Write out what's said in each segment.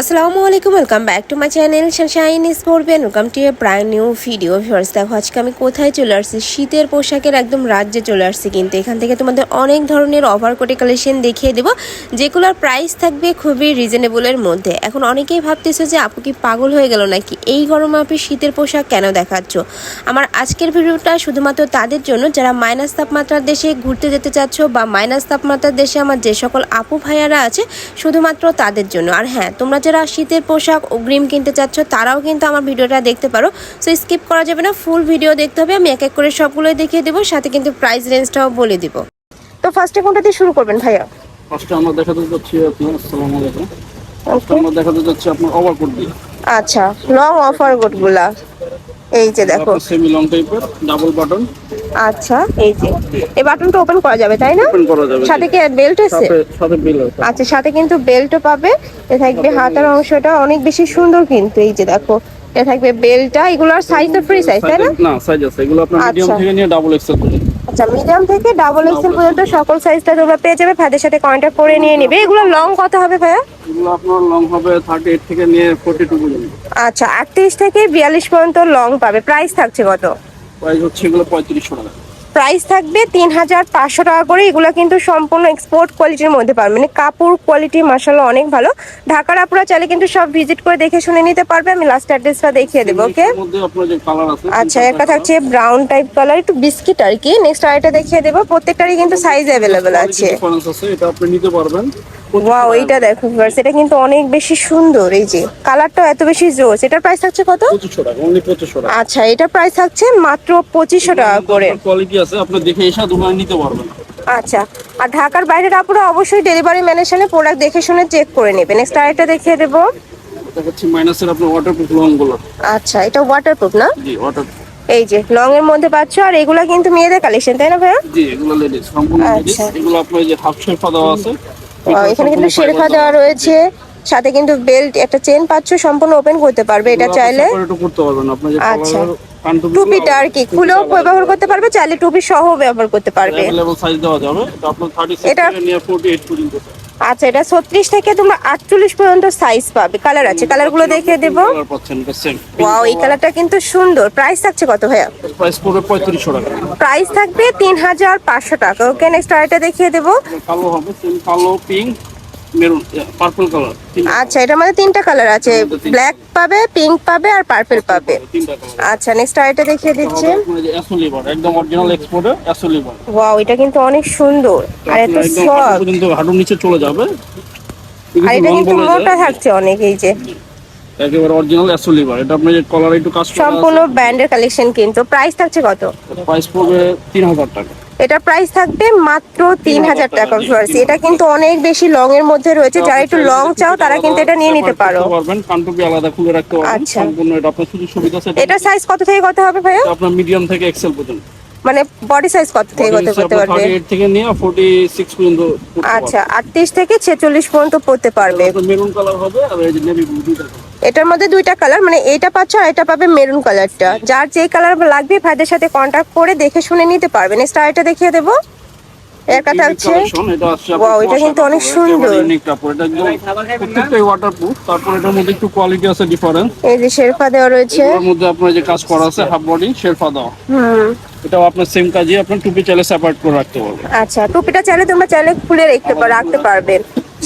আসসালামু আলাইকুম welcome back to my channel Sunshine স্পোর্টবেন welcome to a brand new video viewers দেখো, আজকে আমি কোথায় চলে আসছি? শীতের পোশাকের একদম রাজ্যে চলে আসছি কিন্তু এখান থেকে তোমাদের অনেক ধরনের ওভার কোটে কালেকশন দেখিয়ে দেবো, যেগুলোর প্রাইস থাকবে খুবই রিজনেবলের মধ্যে। এখন অনেকেই ভাবতেছে যে, আপু কি পাগল হয়ে গেল নাকি? এই গরমে আপনি শীতের পোশাক কেন দেখাচ্ছ? আমার আজকের ভিডিওটা শুধুমাত্র তাদের জন্য, যারা মাইনাস তাপমাত্রার দেশে ঘুরতে যেতে চাচ্ছ বা মাইনাস তাপমাত্রার দেশে আমার যে সকল আপু ভাইয়ারা আছে, শুধুমাত্র তাদের জন্য। আর হ্যাঁ তোমরা যারা শীতের পোশাক অগ্রিম কিনতে চাচ্ছ তারাও কিন্তু আমার ভিডিওটা দেখতে পারো। সো স্কিপ করা যাবে না ফুল ভিডিও দেখতে হবে। আমি এক এক করে সবগুলোই দেখিয়ে দেবো সাথে কিন্তু প্রাইস রেঞ্জটাও বলে দিব। তো ফার্স্টে কোনটা দিয়ে শুরু করবেন ভাইয়া। ফার্স্টে আমরা দেখাতে যাচ্ছি আপনার আসসালামু আলাইকুম। ফার্স্টে আমরা দেখাতে যাচ্ছি আপনার ওভারকোট দিয়ে। আচ্ছা লং অফার কোটগুলা এই যে দেখো। সেমি লং টাইপের ডাবল বাটন আচ্ছা এই যে। এই বাটনটা ওপেন করা যাবে তাই না? ওপেন করা যাবে সাথে কি বেল্ট আছে? সাথে সাথে বিল আছে। আচ্ছা সাথে কিন্তু বেল্টও পাবে। এ থাকবে হাতার অংশটা অনেক বেশি সুন্দর কিন্তু এই যে দেখো। এ থাকবে বেল্টটা এগুলোর সাইজ তো ফ্রি সাইজ তাই না? না সাইজ আছে। এগুলো আপনার মিডিয়াম আচ্ছা। থেকে নিয়ে ডাবল এক্সেল পর্যন্ত। আচ্ছা মিডিয়াম থেকে ডাবল এক্সেল পর্যন্ত সকল সাইজটা তোমরা পেয়ে যাবে। ভাইদের সাথে কন্ট্যাক্ট করে নিয়ে নিবে। এগুলো লং কত হবে ভাইয়া? এগুলো আপনার লং হবে থার্টি এইট থেকে নিয়ে ফোর্টি টু পর্যন্ত। আচ্ছা আটত্রিশ থেকে বিয়াল্লিশ পর্যন্ত লং পাবে। প্রাইস থাকছে কত? প্রাইস হচ্ছে এগুলো পঁয়ত্রিশশো টাকা। প্রাইস থাকবে তিন হাজার পাঁচশো টাকা করে। এগুলো কিন্তু সম্পূর্ণ এক্সপোর্ট কোয়ালিটির মধ্যে পাবে মানে কাপড় কোয়ালিটি মাসাল্লাহ অনেক ভালো। ঢাকার আপনারা চাইলে কিন্তু সব ভিজিট করে দেখে শুনে নিতে পারবে। আমি লাস্ট অ্যাড্রেসটা দেখিয়ে দেবো ওকে আচ্ছা একটা থাকছে ব্রাউন টাইপ কালার একটু বিস্কিট আর কি। নেক্সট আরেকটা দেখিয়ে দেবো। প্রত্যেকটারই কিন্তু সাইজ অ্যাভেলেবেল আছে। আছে এটা আপনি নিতে পারবেন। ওয়াও এইটা দেখো ভিউয়ার্স এটা কিন্তু অনেক বেশি সুন্দর এই যে। কালারটাও এত বেশি জোস এটার প্রাইস থাকছে কত? পঁচিশশো টাকা অনলি পঁচিশশো টাকা। আচ্ছা এটার প্রাইস থাকছে মাত্র পঁচিশশো টাকা করে। কোয়ালিটি আছে আপনি দেখে এসে দোকানে নিতে পারবেন আচ্ছা আর ঢাকার বাইরের আপুরা অবশ্যই ডেলিভারি ম্যানের সামনে প্রোডাক্ট দেখে শুনে চেক করে নেবে। নেক্সট আরেকটা দেখিয়ে দেবো। এটা হচ্ছে মাইনাসের আপনার ওয়াটারপ্রুফ লংগুলো আচ্ছা এটা ওয়াটারপ্রুফ না? জি ওয়াটার এই যে লং এর মধ্যে পাচ্ছ আর এগুলা কিন্তু মেয়েদের কালেকশন তাই না ভাইয়া? জি এগুলো লেডিস সম্পূর্ণ লেডিস আচ্ছা। এগুলো আপনার যে হাফ শেরফা দেওয়া আছে। এখানে কিন্তু শেরখা দেওয়া রয়েছে। সাথে কিন্তু বেল্ট একটা চেন পাচ্ছ সম্পূর্ণ ওপেন করতে পারবে এটা চাইলে আচ্ছা। টুপিটা আর কি খুলেও ব্যবহার করতে পারবে চাইলে টুপি সহ ব্যবহার করতে পারবে। আচ্ছা এটা ছত্রিশ থেকে তোমরা আটচল্লিশ পর্যন্ত সাইজ পাবে। কালার আছে কালারগুলো দেখিয়ে দেবো। ওয়াও এই কালারটা কিন্তু সুন্দর। প্রাইস থাকছে কত ভাইয়া? প্রাইস পড়বে পঁয়ত্রিশশো টাকা। প্রাইস থাকবে তিন হাজার পাঁচশো টাকা। ওকে নেক্সট আরেকটা দেখিয়ে দেবো। কালো হবে কালো পিঙ্ক মেরুন পার্পল কালার আচ্ছা এটার মধ্যে তিনটা কালার আছে। ব্ল্যাক পাবে পিঙ্ক পাবে আর পার্পল পাবে। আচ্ছা নেক্সট আরেকটা দেখিয়ে দিচ্ছি। অ্যাসোলিভার একদম অরিজিনাল এক্সপোর্টে অ্যাসোলিভার ওয়াও এটা কিন্তু অনেক সুন্দর। আর এত সফট হাঁটুর নিচে চলে যাবে। আর এটা কিন্তু মোটা থাকছে অনেক এই যে। একেবারে অরিজিনাল অ্যাসোলিভার এটা আপনার যে কলার একটু কাজ সম্পূর্ণ ব্র্যান্ডের কালেকশন কিন্তু। প্রাইস থাকছে কত? প্রাইস পড়বে 3000 টাকা। এটা প্রাইস থাকবে মাত্র তিন হাজার টাকা। ভিউয়ার্স এটা কিন্তু অনেক বেশি লং এর মধ্যে রয়েছে। যারা একটু লং চাও তারা কিন্তু এটা নিয়ে নিতে পারো। পারবেন কানটুপি আলাদা খুলে রাখতে পারবেন। সম্পূর্ণ এটা আপনার সুযোগ সুবিধা আছে এটা সাইজ কত থেকে কত হবে ভাইয়া? আপনার মিডিয়াম থেকে এক্সেল পর্যন্ত। মানে বডি সাইজ কত থেকে কত করতে পারবে? 38 থেকে নিয়ে 46 পর্যন্ত আচ্ছা আটত্রিশ থেকে ছেচল্লিশ পর্যন্ত পড়তে পারবে। মেরুন কালার হবে আর এই যে নেভি ব্লু colour। এটার মধ্যে দুইটা কালার মানে এইটা পাচ্ছ আর এটা পাবে মেরুন কালারটা যার যে কালার লাগবে ভাইদের সাথে কন্ট্যাক্ট করে দেখে শুনে নিতে পারবেন। নেক্সট আরেকটা দেখিয়ে দেবো। এর কথা হচ্ছে collection, এটা এটা কিন্তু অনেক সুন্দর। এটা প্রত্যেকটাই ওয়াটারপ্রুফ তারপর এটার মধ্যে একটু কোয়ালিটি আছে ডিফারেন্স এই যে শেরফা দেওয়া রয়েছে। এর মধ্যে আপনার যে কাজ করা আছে হাফ বডি শেরফা দেওয়া। হুম। এটাও আপনার সেম কাজই আপনার টুপি চাইলে সেপারেট করে রাখতে পারবেন। আচ্ছা টুপিটা চাইলে তোমরা চাইলে খুলে রাখতে রাখতে পারবে।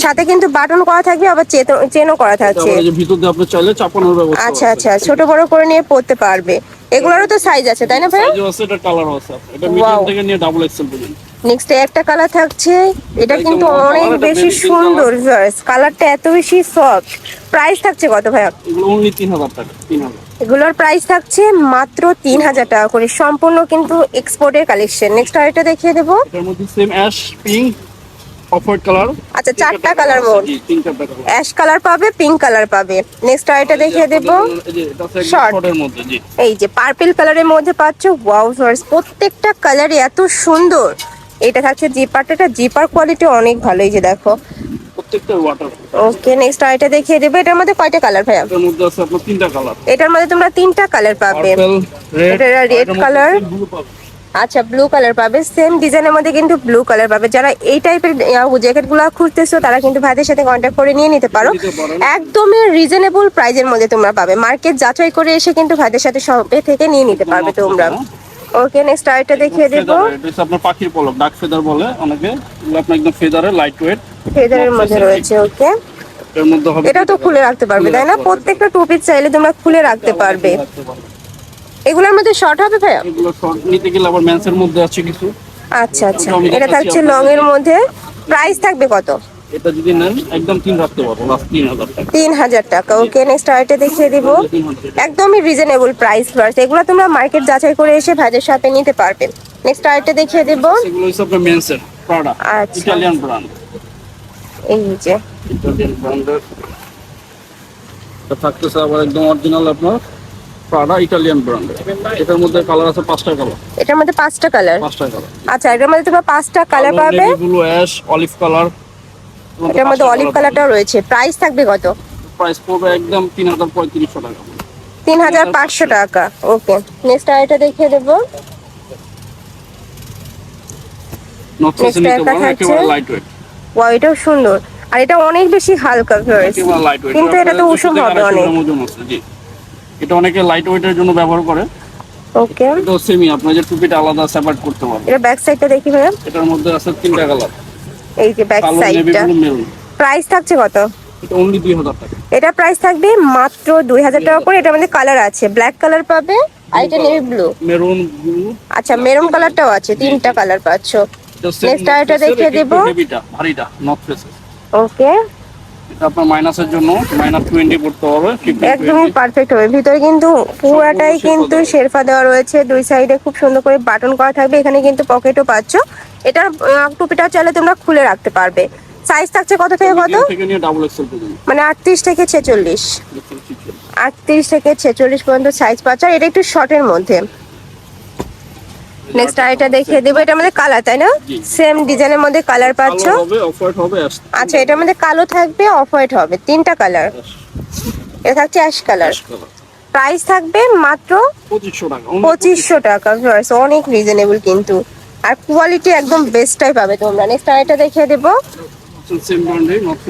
সাথে কিন্তু বাটন করা থাকবে আবার চেনও করা থাকছে। ভিতর দিয়ে আপনি চাইলে চাপানোর ব্যবস্থা আচ্ছা আচ্ছা ছোট বড় করে নিয়ে পড়তে পারবে। এগুলোরও তো সাইজ আছে তাই না ভাই সাইজও আছে এটা কালারও আছে। এটা মিডিয়াম থেকে নিয়ে ডাবল এক্সেল পর্যন্ত। নেক্সট একটা কালার থাকছে এটা কিন্তু অনেক বেশি সুন্দর কালারটা এত বেশি সফট প্রাইস থাকছে কত ভাইয়া? এগুলো অনলি তিন হাজার টাকা তিন হাজার। এগুলোর প্রাইস থাকছে মাত্র তিন হাজার টাকা করে। সম্পূর্ণ কিন্তু এক্সপোর্টের কালেকশন নেক্সট আরেকটা দেখিয়ে দেবো। এটার মধ্যে same ash pink off white colour আচ্ছা চারটা কালার কালার অ্যাশ কালার পাবে পিঙ্ক কালার পাবে। নেক্সট আরেকটা দেখিয়ে দেবো। জি। এই যে পার্পল কালারের মধ্যে পাচ্ছ ওয়াও ফার্স প্রত্যেকটা কালারই এত সুন্দর। এটা থাকছে জিপারটা এটা জিপার কোয়ালিটি অনেক ভালো এই যে দেখো। ওকে নেক্সট আরেকটা দেখিয়ে দেবো। এটার মধ্যে কয়টা কালার ভাইয়া? এটার মধ্যে আছে আপনার তিনটা কালার এটার মধ্যে তোমরা তিনটা কালার পাবে। রেড এটা আচ্ছা ব্লু কালার পাবে। সেম ডিজাইনের মধ্যে কিন্তু ব্লু কালার পাবে। যারা এই টাইপের জ্যাকেটগুলো খুঁজতেছো তারা কিন্তু ভাইদের সাথে কন্ট্যাক্ট করে নিয়ে নিতে পারো। একদমই রিজনেবল প্রাইজের মধ্যে তোমরা পাবে। মার্কেট যাচাই করে এসে কিন্তু ভাইদের সাথে শপে থেকে নিয়ে নিতে পারবে তোমরা। ওকে নেক্সট আরেকটা দেখিয়ে দেবো। এটা আপনার পাখির পলক ডাক ফেদার বলে অনেকে। এগুলো আপনার একদম ফেদারে লাইট ওয়েট ফেদারের মধ্যে রয়েছে ওকে এটাও তো খুলে রাখতে পারবে তাই না? প্রত্যেকটা টুপি চাইলে তোমরা খুলে রাখতে পারবে। এগুলোর মধ্যে শর্ট হবে ভাইয়া? এগুলো শর্ট নিতে গেলে আবার মেন্সের মধ্যে আছে কিছু। আচ্ছা আচ্ছা। এটা থাকছে। লং এর মধ্যে প্রাইস থাকবে কত? এটা যদি নেন একদম তিন রাখতে পারব তিন হাজার টাকা। ওকে নেক্সট আরেকটা দেখিয়ে দিব। একদমই রিজনেবল প্রাইস প্লাস এগুলো তোমরা মার্কেট যাচাই করে এসে ভাইদের সাথে নিতে পারবে। নেক্সট আরেকটা দেখিয়ে দিব। এগুলো আপনার মেন্সের প্রাডা আচ্ছা। ইটালিয়ান ব্র্যান্ড এই যে। ইটালিয়ান ব্র্যান্ডের এটা থাকতেছে আবার একদম অরিজিনাল আপনার। প্রাডা ইটালিয়ান ব্র্যান্ডের এটার মধ্যে কালার আছে পাঁচটা কালার এটার মধ্যে পাঁচটা কালার পাঁচটা কালার আচ্ছা এটার মধ্যে তোমরা পাঁচটা কালার পাবে? ব্লু অ্যাশ অলিভ কালার এটার মধ্যে অলিভ কালারটাও রয়েছে। প্রাইস থাকবে কত? প্রাইস পড়বে একদম তিন হাজার পঁয়ত্রিশশো টাকা। তিন হাজার পাঁচশো টাকা। ওকে নেক্সট আরেকটা দেখিয়ে দেবো। একটা থাকছে। ওয়েট ওয়া এটাও সুন্দর। আর এটা অনেক বেশি হালকা কিন্তু এটা তো উষুম হবে অনেক। এটা অনেকে লাইট ওয়েটের জন্য ব্যবহার করে। ওকে এটা সেমি আপনার যে টুপিটা আলাদা সেপারেট করতে পারবে এটা ব্যাক সাইডটা দেখি ভাইয়া। এটার মধ্যে আছে তিনটা কালার এই যে ব্যাক সাইডটা প্রাইস থাকছে কত? এটা অনলি দুই হাজার টাকা। এটা প্রাইস থাকবে মাত্র দুই হাজার টাকা করে। এটা মানে কালার আছে। ব্ল্যাক কালার পাবে আর এটা নেভি ব্লু মেরুন ব্লু আচ্ছা মেরুন কালারটাও আছে। তিনটা কালার পাচ্ছ। Next আরেকটা দেখিয়ে দেবো। ভারীটা নর্থ ফেসে ওকে এটা আপনার মাইনাসের জন্য মাইনাস টোয়েন্টি পড়তে হবে একদমই পারফেক্ট হবে। ভিতরে কিন্তু পুরাটাই কিন্তু শেরফা দেওয়া রয়েছে। দুই সাইডে খুব সুন্দর করে বাটন করা থাকবে। এখানে কিন্তু পকেটও পাচ্ছ। আহ, টুপিটা চাইলে তোমরা খুলে রাখতে পারবে। সাইজ থাকছে কত থেকে কত? মানে আটত্রিশ থেকে ছেচল্লিশ। আটত্রিশ থেকে ছেচল্লিশ। পর্যন্ত সাইজ পাচ্ছ। আর এটা একটু শর্টের মধ্যে। নেক্সট আরেকটা দেখিয়ে দেবো এটা আমাদের কালার তাই না? সেম ডিজাইনের মধ্যে কালার পাচ্ছ। আচ্ছা এটার মধ্যে কালো থাকবে অফ হোয়াইট হবে তিনটা কালার এটা থাকছে অ্যাশ কালার প্রাইস থাকবে মাত্র পঁচিশশো টাকা অনেক রিজনেবল কিন্তু। আর কোয়ালিটি একদম বেস্টটাই পাবে তোমরা। নেক্সট আরেকটা দেখিয়ে দেবো। সেম ব্র্যান্ডে নর্থ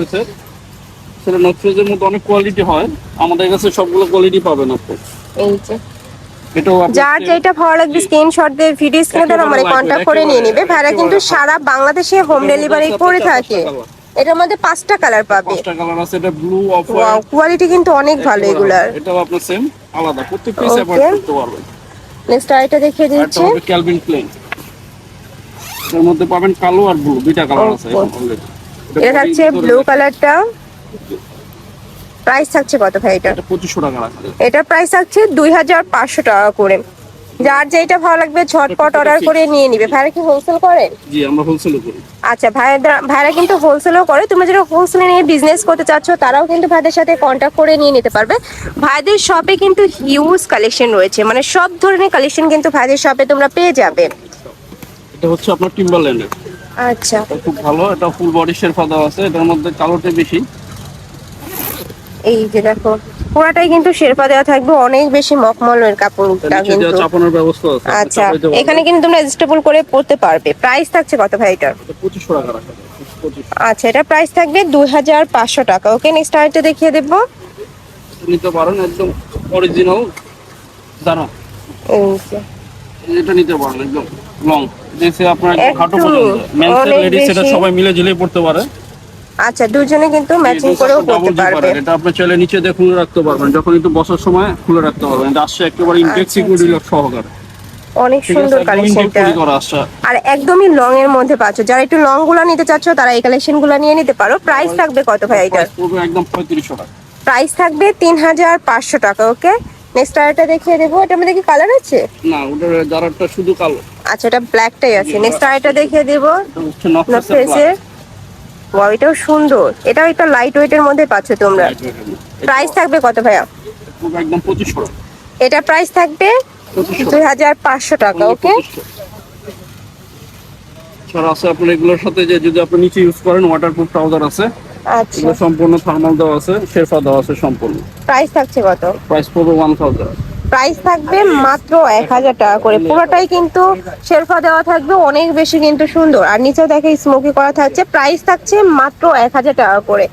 সেটা নর্থ মধ্যে অনেক কোয়ালিটি হয়। আমাদের কাছে সবগুলো কোয়ালিটি পাবেন আপনি এই যে। যার যেটা ভালো লাগবে স্ক্রিনশট দিয়ে ভিডিও স্ক্রিনে নম্বরে lightweight, কন্ট্যাক্ট করে নিয়ে নিবে। ভাইরা কিন্তু সারা বাংলাদেশে হোম ডেলিভারি করে থাকে। এটার মধ্যে পাঁচটা কালার পাবে। পাঁচটা কালার আছে এটা ব্লু অফ ওয়াও কোয়ালিটি কিন্তু অনেক ভালো এগুলার। এটাও আপনার সেম আলাদা। প্রত্যেক পিস Okay. করতে পারবেন। নেক্সট আরেকটা দেখিয়ে দিচ্ছি। হবে ক্যালভিন প্লেন এর মধ্যে পাবেন কালো আর ব্লু দুইটা কালার আছে. এটা থাকছে ব্লু কালারটা প্রাইস থাকছে কত ভাই এটা? এটা পঁচিশশো টাকা এটা প্রাইস থাকছে দুই হাজার পাঁচশো টাকা করে। যার যেটা ভালো লাগবে ঝটপট অর্ডার করে নিয়ে নিবে। ভাইরা কি হোলসেল করে? জি আমরা হোলসেল করি। আচ্ছা ভাইরা ভাইরা কিন্তু হোলসেলও করে। তুমি যেটা হোলসেলে নিয়ে বিজনেস করতে চাচ্ছ তারাও কিন্তু ভাইদের সাথে কন্ট্যাক্ট করে নিয়ে নিতে পারবে। ভাইদের শপে কিন্তু হিউজ কালেকশন রয়েছে। মানে সব ধরনের কালেকশন কিন্তু ভাইদের শপে তোমরা পেয়ে যাবে। এটা হচ্ছে আপনার টিম্বারল্যান্ডের আচ্ছা। খুব ভালো। এটা ফুল বডি শেরফা দেওয়া আছে। এটার মধ্যে কালোটা বেশি। এই যে দেখো পুরাটাই কিন্তু শেরপা দেওয়া থাকবে অনেক বেশি মখমলের কাপড়টা কিন্তু। চাপানোর ব্যবস্থা আছে আচ্ছা এখানে কিন্তু তোমরা অ্যাডজাস্টেবল করে পড়তে পারবে। প্রাইস থাকছে কত ভাই এটার? এটা পঁচিশশো টাকা রাখা আচ্ছা এটা প্রাইস থাকবে দুই হাজার পাঁচশো টাকা। ওকে নেক্সট আরেকটা দেখিয়ে দেবো। নিতে পারেন একদম অরিজিনাল যে। এটা নিতে পারেন একদম লং যেসে আপনার খাটো পর্যন্ত। মেন্স লেডিস এটা সবাই মিলে ঝিলে পড়তে পারে। আচ্ছা দুজনে কিন্তু ম্যাচিং এটা করেও করতে পারবে। এটা আপনি চাইলে নিচে দিয়ে খুলে রাখতে পারবেন। যখন একটু বসার সময় খুলে রাখতে পারবেন। এটা আসছে একেবারে ইনটেক আচ্ছা, সিকিউরিটি লক সহকারে। অনেক সুন্দর কালেকশনটা আর একদমই লং এর মধ্যে পাচ্ছ। যারা একটু লংগুলো নিতে চাচ্ছ তারা এই কালেকশনগুলো নিয়ে নিতে পারো। প্রাইস থাকবে কত ভাই এটা একদম পঁয়ত্রিশশো টাকা। প্রাইস থাকবে তিন হাজার পাঁচশো টাকা ওকে নেক্সট আরেকটা দেখিয়ে দেবো। এটার মধ্যে কি কালার আছে? না ওটার জারারটা শুধু কালো। আচ্ছা এটা ব্ল্যাকটাই আছে। নেক্সট আরেকটা দেখিয়ে দেবো। এটা হচ্ছে ফেসের ওয়াও এটাও সুন্দর। এটাও একটা লাইট ওয়েটের মধ্যে পাচ্ছ তোমরা। প্রাইস থাকবে কত ভাইয়া? একদম পঁচিশশো টাকা। এটা প্রাইস থাকবে পঁচিশশো। দুই হাজার পাঁচশো টাকা ওকে ছাড়া আছে আপনার এগুলোর সাথে যে যদি আপনি নিচে ইউজ করেন ওয়াটারপ্রুফ ট্রাউজার আছে। আচ্ছা। এগুলো সম্পূর্ণ থার্মাল দেওয়া আছে শেরফা দেওয়া আছে সম্পূর্ণ। প্রাইস থাকছে কত? প্রাইস পড়বে ওয়ান থাউজেন্ড প্রাইস থাকবে মাত্র এক হাজার টাকা করে। পুরোটাই কিন্তু শেরফা দেওয়া থাকবে অনেক বেশি কিন্তু সুন্দর। আর নিচেও দেখে স্মোকি করা থাকছে প্রাইস থাকছে মাত্র এক হাজার টাকা করে।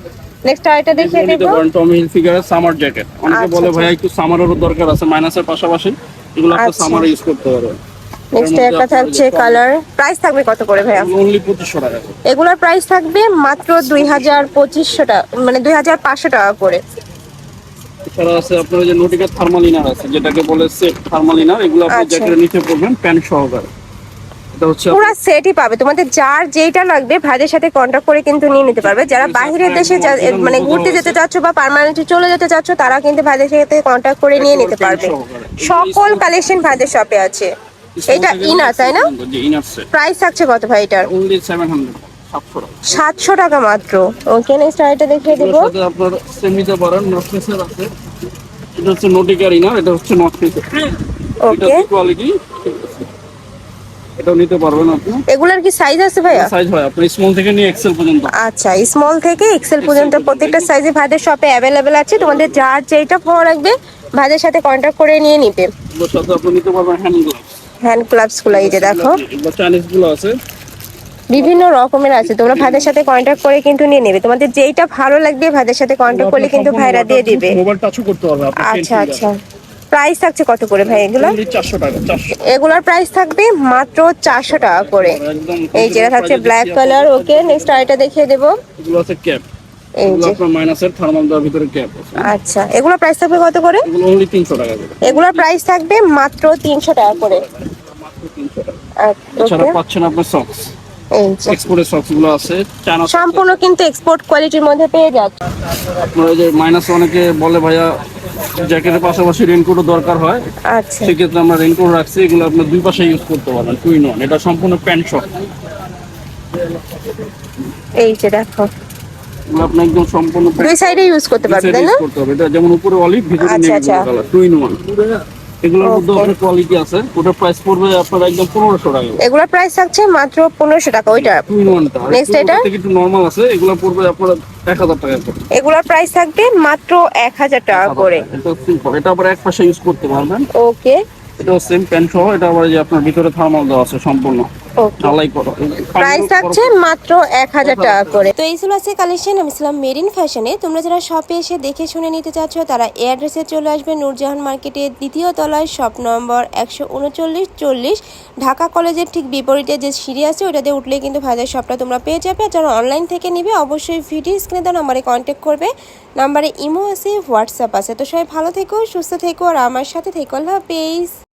নেক্সট আরেকটা দেখিয়ে দেবো। টমি হিলফিগারের সামার জ্যাকেট অনেকে আচ্ছা, বলে আচ্ছা। ভাই একটু সামারেরও দরকার আছে মাইনাসের পাশাপাশি এগুলো আপনি আচ্ছা। সামারে ইউজ করতে পারবেন। নেক্সট একটা থাকছে কালার প্রাইস থাকবে কত করে ভাইয়া? অনলি পঁচিশশো টাকা এগুলোর প্রাইস থাকবে মাত্র দুই হাজার পঁচিশশো টাকা মানে দুই হাজার পাঁচশো টাকা করে। এছাড়া আছে আপনার যে নোটিকা থার্মাল ইনার আছে যেটাকে বলে সেট থার্মাল ইনার এগুলো আপনি আচ্ছা। জ্যাকেটে নিতে প্যান্ট সহকারে। পুরো সেটই পাবে। তোমাদের যার যেটা লাগবে ভাইদের সাথে কন্ট্যাক্ট করে কিন্তু নিয়ে নিতে পারবে। যারা বাইরের দেশে মানে ঘুরতে যেতে চাচ্ছ বা পার্মানেন্টলি চলে যেতে চাচ্ছ তারা কিন্তু ভাইদের সাথে কন্ট্যাক্ট করে নিয়ে নিতে পারবে। সকল কালেকশন ভাইদের শপে আছে। এটা ইনার তাই না? প্রাইস থাকছে কত ভাই এটার? সাতশো টাকা। মাত্র। ওকে নেক্সট আরেকটা দেখিয়ে দেবো। আপনার সেম নিতে পারেন আছে। এটা হচ্ছে নোটিকার ইনার এটা হচ্ছে নর্থ ফেসের ওকে কোয়ালিটি এটাও নিতে পারবেন আপনি। এগুলার কি সাইজ আছে ভাইয়া? সাইজ হয় আপনার স্মল থেকে নিয়ে এক্সেল পর্যন্ত। আচ্ছা স্মল থেকে এক্সেল পর্যন্ত প্রত্যেকটা সাইজে ভাইদের শপে অ্যাভেলেবেল আছে। তোমাদের যার যেটা ভালো লাগবে ভাইদের সাথে কন্ট্যাক্ট করে নিয়ে নিবে। সাথে আপনি নিতে পারবেন হ্যান্ড গ্লাভস হ্যান্ড গ্লাভসগুলো এই যে দেখো। চাইনিজগুলো আছে। বিভিন্ন রকমের আছে। তোমরা ভাইদের সাথে কন্ট্যাক্ট করে কিন্তু নিয়ে নেবে। তোমাদের যেইটা ভালো লাগবে ভাইদের সাথে কন্ট্যাক্ট করলে কিন্তু ভাইরা দিয়ে দিবে। মোবাইল টাচও করতে পারবে আচ্ছা আচ্ছা। প্রাইস থাকছে কত করে ভাই এগুলো এগুলোর প্রাইস থাকবে মাত্র চারশো টাকা করে। এই যেটা থাকছে ব্ল্যাক কালার ওকে নেক্সট আরেকটা দেখিয়ে দেবো। এগুলো আছে ক্যাপ এই এগুলো আপনার মাইনাসের থার্মাল ভিতরে ক্যাপ আছে। আচ্ছা এগুলোর প্রাইস থাকবে কত করে? এগুলো অনলি তিনশো টাকা করে। এগুলোর প্রাইস থাকবে মাত্র তিনশো টাকা করে। আচ্ছা, পাচ্ছেন আপনার সক্স এক্সপোর্টের সক্স আছে। সম্পূর্ণ কিন্তু এক্সপোর্ট কোয়ালিটির মধ্যে পেয়ে যাচ্ছে আপনার যে মাইনাস অনেকে বলে ভাইয়া জ্যাকেটের পাশাপাশি রেনকোটও দরকার হয়। আচ্ছা। সেক্ষেত্রে আমরা রেনকোট রাখছি এগুলো আপনার দুই পাশে ইউজ করতে পারবেন টু ইন ওয়ান এটা সম্পূর্ণ প্যান্ট শপ এই যে দেখো। আপনি একদম সম্পূর্ণ দুই সাইডে ইউজ করতে পারবে তাই না? করতে হবে। এটা যেমন উপরে অলিভ ভিতরে আচ্ছা, নেভি আচ্ছা। কালার টু ইন ওয়ান এগুলোর মধ্যে অনেক কোয়ালিটি আছে। ওটার প্রাইস পড়বে আপনার একদম পনেরোশো টাকা। এগুলোর প্রাইস থাকছে মাত্র পনেরোশো টাকা ওইটা। টু ইন ওয়ানটা Next এটা? একটু নর্মাল আছে এগুলো পড়বে আপনার এক হাজার টাকা করে। এগুলোর প্রাইস থাকবে মাত্র এক হাজার টাকা করে। এটা সিম্পল এটা আবার এক পাশে ইউজ করতে পারবেন। ওকে এটা সেম প্যান্ট সহ এটা আবার যে আপনার ভিতরে থার্মাল দেওয়া আছে সম্পূর্ণ। প্রাইস থাকছে মাত্র এক হাজার টাকা করে। তো এই ছিল আছে কালেকশন আমি ছিলাম মেরিন ফ্যাশনে তোমরা যারা শপে এসে দেখে শুনে নিতে চাচ্ছ তারা এই অ্যাড্রেসে চলে আসবে নূরজাহান মার্কেটের দ্বিতীয় তলায় শপ নম্বর একশো উনচল্লিশ চল্লিশ ঢাকা কলেজের ঠিক বিপরীতে যে সিঁড়ি আছে ওটাতে উঠলে কিন্তু ভাইদের শপটা তোমরা পেয়ে যাবে। আর যারা অনলাইন থেকে নিবে অবশ্যই ভিডিও স্ক্রিনে দেওয়া নাম্বারে কন্ট্যাক্ট করবে। নাম্বারে ইমো আছে হোয়াটসঅ্যাপ আছে। তো সবাই ভালো থেকো সুস্থ থেকো আর আমার সাথে থেকো। আল্লাহ হাফেজ।